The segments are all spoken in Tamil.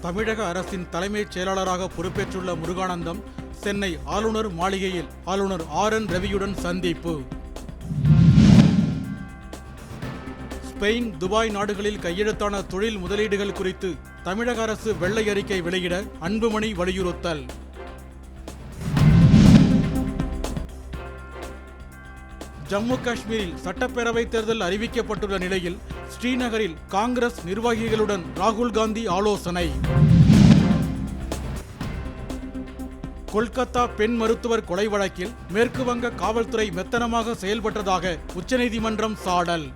தமிழக அரசின் தலைமைச் செயலாளராக பொறுப்பேற்றுள்ள முருகானந்தம் சென்னை ஆளுநர் மாளிகையில் ஆளுநர் ஆர் என் ரவியுடன் சந்திப்பு. ஸ்பெயின் துபாய் நாடுகளில் கையெழுத்தான தொழில் முதலீடுகள் குறித்து தமிழக அரசு வெள்ளை அறிக்கை வெளியிட அன்புமணி வலியுறுத்தல். ஜம்மு காஷ்மீரில் சட்டப்பேரவை தேர்தல் அறிவிக்கப்பட்டுள்ள நிலையில் ஸ்ரீநகரில் காங்கிரஸ் நிர்வாகிகளுடன் ராகுல் காந்தி ஆலோசனை. கொல்கத்தா பெண் மருத்துவர் கொலை வழக்கில் மேற்கு வங்க காவல்துறை மெத்தனமாக செயல்பட்டதாக உச்சநீதிமன்றம் சாடல்.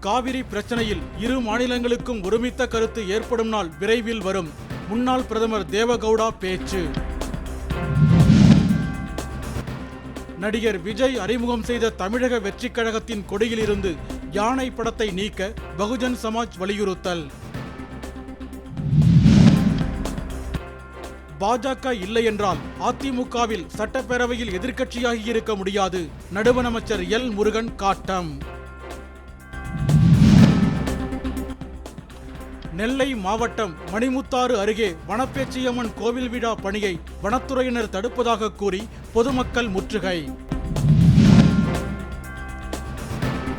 காவிரி பிரச்சனையில் இரு மாநிலங்களுக்கும் ஒருமித்த கருத்து ஏற்படும் நாள் விரைவில் வரும். முன்னாள் பிரதமர் தேவகவுடா பேச்சு. நடிகர் விஜய் அறிமுகம் செய்த தமிழக வெற்றிக் கழகத்தின் கொடியிலிருந்து யானை படத்தை நீக்க பகுஜன் சமாஜ் வலியுறுத்தல். பாஜக இல்லை என்றால் அதிமுகவில் சட்டப்பேரவையில் எதிர்க்கட்சியாகி இருக்க முடியாது. நடுவணமைச்சர் எல் முருகன் காட்டம். நெல்லை மாவட்டம் மணிமுத்தாறு அருகே வனப்பேச்சியம்மன் கோவில் விழா பணியை வனத்துறையினர் தடுப்பதாக கூறி பொதுமக்கள் முற்றுகை.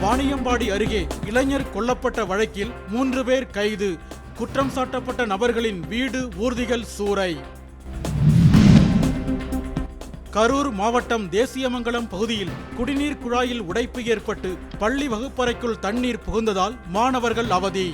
வாணியம்பாடி அருகே இளைஞர் கொல்லப்பட்ட வழக்கில் மூன்று பேர் கைது. குற்றம் சாட்டப்பட்ட நபர்களின் வீடு ஊர்திகள் சூறை. கரூர் மாவட்டம் தேசியமங்கலம் பகுதியில் குடிநீர் குழாயில் உடைப்பு ஏற்பட்டு பள்ளி வகுப்பறைக்குள் தண்ணீர் புகுந்ததால் மாணவர்கள் அவதி.